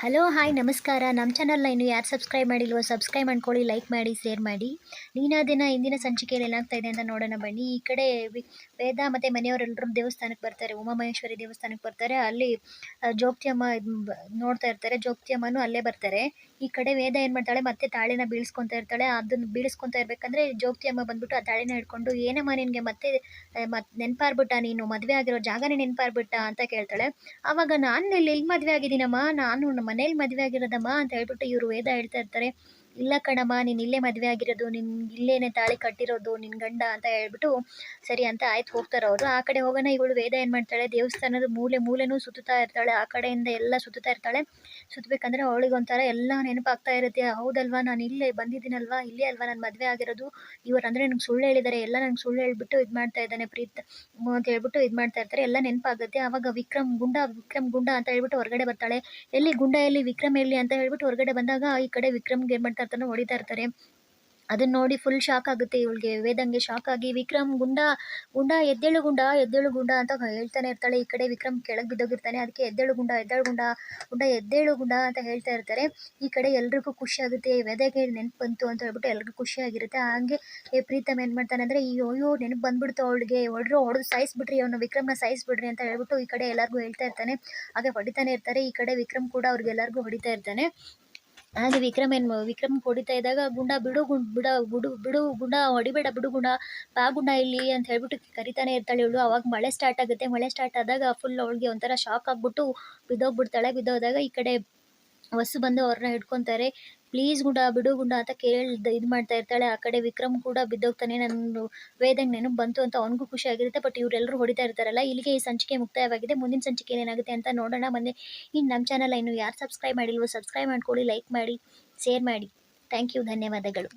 Hello, hi, ನಮಸ್ಕಾರ. ನಮ್ಮ ಚಾನಲ್ನ ಇನ್ನು ಯಾರು ಸಬ್ಸ್ಕ್ರೈಬ್ ಮಾಡಿಲ್ವೋ ಸಬ್ಸ್ಕ್ರೈಬ್ ಮಾಡ್ಕೊಳ್ಳಿ ಲೈಕ್ ಮಾಡಿ ಶೇರ್ ಮಾಡಿ. ನೀನಾ ದಿನ ಇಂದಿನ ಸಂಚಿಕೆಯಲ್ಲಿ ಏನಾಗ್ತಾ ಇದೆ ಅಂತ ನೋಡೋಣ ಬನ್ನಿ. ಈ ಕಡೆ ವೇದ ಮತ್ತು ಮನೆಯವರೆಲ್ಲರೂ ದೇವಸ್ಥಾನಕ್ಕೆ ಬರ್ತಾರೆ. ಉಮಾಮಹೇಶ್ವರಿ ದೇವಸ್ಥಾನಕ್ಕೆ ಬರ್ತಾರೆ. ಅಲ್ಲಿ ಜೋಗ್ತಿಯಮ್ಮ ನೋಡ್ತಾ ಇರ್ತಾರೆ. ಜೋಗ್ತಿಯಮ್ಮನೂ ಅಲ್ಲೇ ಬರ್ತಾರೆ. ಈ ಕಡೆ ವೇದ ಏನು ಮಾಡ್ತಾಳೆ? ಮತ್ತೆ ತಾಳಿನ ಬೀಳಿಸ್ಕೊತಾ ಇರ್ತಾಳೆ. ಅದನ್ನು ಬೀಳಿಸ್ಕೊತಾ ಇರಬೇಕಂದ್ರೆ ಜೋಗ್ತಿಯಮ್ಮ ಬಂದ್ಬಿಟ್ಟು ಆ ತಾಳಿನ ಹಿಡ್ಕೊಂಡು, ಏನಮ್ಮ ನಿನಗೆ ಮತ್ತೆ ಮತ್ತೆ ನೆನಪಾರ್ಬಿಟ್ಟ ನೀನು? ಮದುವೆ ಆಗಿರೋ ಜಾಗನೇ ನೆನಪಾರ್ಬಿಟ್ಟ? ಅಂತ ಕೇಳ್ತಾಳೆ. ಆವಾಗ ನಾನು ಇಲ್ಲಿ ಮದುವೆ ಆಗಿದ್ದೀನಮ್ಮ? ನಾನು ಮನೇಲಿ ಮದುವೆ ಆಗಿರೋದಮ್ಮ ಅಂತ ಹೇಳ್ಬಿಟ್ಟು ಇವರು ವೇದ ಹೇಳ್ತಾ ಇರ್ತಾರೆ. ಇಲ್ಲ ಕಣಮ್ಮ, ನೀನು ಇಲ್ಲೇ ಮದುವೆ ಆಗಿರೋದು, ನಿನ್ ಇಲ್ಲೇನೆ ತಾಳಿ ಕಟ್ಟಿರೋದು, ನಿನ್ ಗಂಡ ಅಂತ ಹೇಳ್ಬಿಟ್ಟು ಸರಿ ಅಂತ ಆಯ್ತು ಹೋಗ್ತಾರೆ ಅವರು. ಆ ಕಡೆ ಹೋಗೋಣ, ಇವಳು ವೇದ ಏನು ಮಾಡ್ತಾಳೆ, ದೇವಸ್ಥಾನದ ಮೂಲೆ ಮೂಲೆನೂ ಸುತ್ತುತ್ತಾ ಇರ್ತಾಳೆ, ಆ ಕಡೆಯಿಂದ ಎಲ್ಲ ಸುತ್ತಾ ಇರ್ತಾಳೆ. ಸುತ್ತಬೇಕಂದ್ರೆ ಅವಳಿಗೆ ಒಂಥರ ಎಲ್ಲ ನೆನಪಾಗ್ತಾ ಇರುತ್ತೆ. ಹೌದಲ್ವಾ, ನಾನು ಇಲ್ಲೇ ಬಂದಿದ್ದೀನಲ್ವಾ, ಇಲ್ಲೇ ಅಲ್ವಾ ನಾನು ಮದುವೆ ಆಗಿರೋದು? ಇವರು ಅಂದ್ರೆ ನಂಗೆ ಸುಳ್ಳು ಹೇಳಿದ್ದಾರೆ, ಎಲ್ಲ ನಂಗೆ ಸುಳ್ಳು ಹೇಳ್ಬಿಟ್ಟು ಇದು ಮಾಡ್ತಾ ಇದ್ದಾನೆ ಪ್ರೀತ್ ಅಂತ ಹೇಳ್ಬಿಟ್ಟು ಇದು ಮಾಡ್ತಾ ಇರ್ತಾರೆ. ಎಲ್ಲ ನೆನಪಾಗುತ್ತೆ. ಆವಾಗ ವಿಕ್ರಮ್ ಗುಂಡ ವಿಕ್ರಮ್ ಗುಂಡ ಅಂತ ಹೇಳ್ಬಿಟ್ಟು ಹೊರಗಡೆ ಬರ್ತಾಳೆ. ಎಲ್ಲಿ ಗುಂಡ, ಎಲ್ಲಿ ವಿಕ್ರಮ್, ಎಲ್ಲಿ ಅಂತ ಹೇಳ್ಬಿಟ್ಟು ಹೊರಗಡೆ ಬಂದಾಗ ಈ ಕಡೆ ವಿಕ್ರಮ್ಗೆ ಏನು ಮಾಡ್ತಾ ಇರ್ತಾನೆ ಹೊಡಿತಾ ಇರ್ತಾರೆ. ಅದನ್ನ ನೋಡಿ ಫುಲ್ ಶಾಕ್ ಆಗುತ್ತೆ ಇವಳಿಗೆ. ವೇದಂಗೆ ಶಾಕ್ ಆಗಿ ವಿಕ್ರಮ್ ಗುಂಡ ಗುಂಡ, ಎದ್ದೇಳು ಗುಂಡ ಎದ್ದೇಳು ಗುಂಡ ಅಂತ ಹೇಳ್ತಾನೆ ಇರ್ತಾಳೆ. ಈ ಕಡೆ ವಿಕ್ರಮ್ ಕೆಳಗೆ ಬಿದ್ದೋಗಿರ್ತಾನೆ. ಅದಕ್ಕೆ ಎದ್ದೇಳು ಗುಂಡ ಎದ್ದೇಳು ಗುಂಡ ಗುಂಡ, ಎದ್ದೇಳು ಗುಂಡ ಅಂತ ಹೇಳ್ತಾ ಇರ್ತಾರೆ. ಈ ಕಡೆ ಎಲ್ರಿಗೂ ಖುಷಿ ಆಗುತ್ತೆ. ವೇದಗೆ ನೆನಪು ಬಂತು ಅಂತ ಹೇಳ್ಬಿಟ್ಟು ಎಲ್ರಿಗೂ ಖುಷಿ ಆಗಿರುತ್ತೆ. ಹಂಗೆ ಪ್ರೀತಮ್ ಏನು ಮಾಡ್ತಾನೆ ಅಂದರೆ, ಅಯ್ಯೋ ನೆನಪು ಬಂದ್ಬಿಡ್ತು ಅವಳಿಗೆ. ಹೊಡ್ರು, ಹೊಡೆದು ಸಾಯಿಸ್ಬಿಟ್ರಿ ಅವನು ವಿಕ್ರಮ್ನ ಸಾಯಿಸ್ಬಿಡ್ರಿ ಅಂತ ಹೇಳ್ಬಿಟ್ಟು ಈ ಕಡೆ ಎಲ್ಲರಿಗೂ ಹೇಳ್ತಾ ಇರ್ತಾನೆ. ಹಾಗೆ ಹೊಡಿತಾನೆ ಇರ್ತಾರೆ. ಈ ಕಡೆ ವಿಕ್ರಮ್ ಕೂಡ ಅವ್ರಿಗೆಲ್ಲರಿಗೂ ಹೊಡಿತಾ ಇರ್ತಾನೆ. ಹಾಗೆ ವಿಕ್ರಮ್ ಏನು ವಿಕ್ರಮ್ ಹೊಡಿತಾ ಇದ್ದಾಗ ಗುಂಡ ಬಿಡು ಗುಂಡ್ ಬಿಡ ಬಿಡು ಬಿಡು ಗುಂಡ ಹೊಡಿಬೇಡ ಬಿಡು ಗುಂಡ, ಬಾ ಗುಂಡ ಇಲ್ಲಿ ಅಂತ ಹೇಳ್ಬಿಟ್ಟು ಕರಿತಾನೆ ಇರ್ತಾಳೆ ಇವಳು. ಅವಾಗ ಮಳೆ ಸ್ಟಾರ್ಟ್ ಆಗುತ್ತೆ. ಮಳೆ ಸ್ಟಾರ್ಟ್ ಆದಾಗ ಫುಲ್ ಅವಳಿಗೆ ಒಂಥರ ಶಾಕ್ ಆಗ್ಬಿಟ್ಟು ಬಿದ್ದೋಗ್ಬಿಡ್ತಾಳೆ. ಬಿದ್ದೋದಾಗ ಈ ಕಡೆ ವಸು ಬಂದು ಅವ್ರನ್ನ ಹಿಡ್ಕೊತಾರೆ. ಪ್ಲೀಸ್ ಗುಂಡ, ಬಿಡು ಗುಂಡ ಅಂತ ಕೇಳ್ದ ಇದು ಮಾಡ್ತಾ ಇರ್ತಾಳೆ. ಆ ಕಡೆ ವಿಕ್ರಮ್ ಕೂಡ ಬಿದ್ದೋಗ್ತಾನೆ. ನನ್ನ ವೇದಂಗೆ ನೆನಪು ಬಂತು ಅಂತ ಅವನಿಗೂ ಖುಷಿ ಆಗಿರುತ್ತೆ. ಬಟ್ ಇವರೆಲ್ಲರೂ ಹೊಡಿತಾ ಇರ್ತಾರಲ್ಲ, ಇಲ್ಲಿಗೆ ಈ ಸಂಚಿಕೆ ಮುಕ್ತಾಯವಾಗಿದೆ. ಮುಂದಿನ ಸಂಚಿಕೆ ಏನಾಗುತ್ತೆ ಅಂತ ನೋಡೋಣ. ಮೊನ್ನೆ ಇನ್ನು ನಮ್ಮ ಚಾನಲ್ ಇನ್ನು ಯಾರು ಸಬ್ಸ್ಕ್ರೈಬ್ ಮಾಡಿಲ್ವೋ ಸಬ್ಸ್ಕ್ರೈಬ್ ಮಾಡ್ಕೊಳ್ಳಿ, ಲೈಕ್ ಮಾಡಿ, ಶೇರ್ ಮಾಡಿ. ಥ್ಯಾಂಕ್ ಯು, ಧನ್ಯವಾದಗಳು.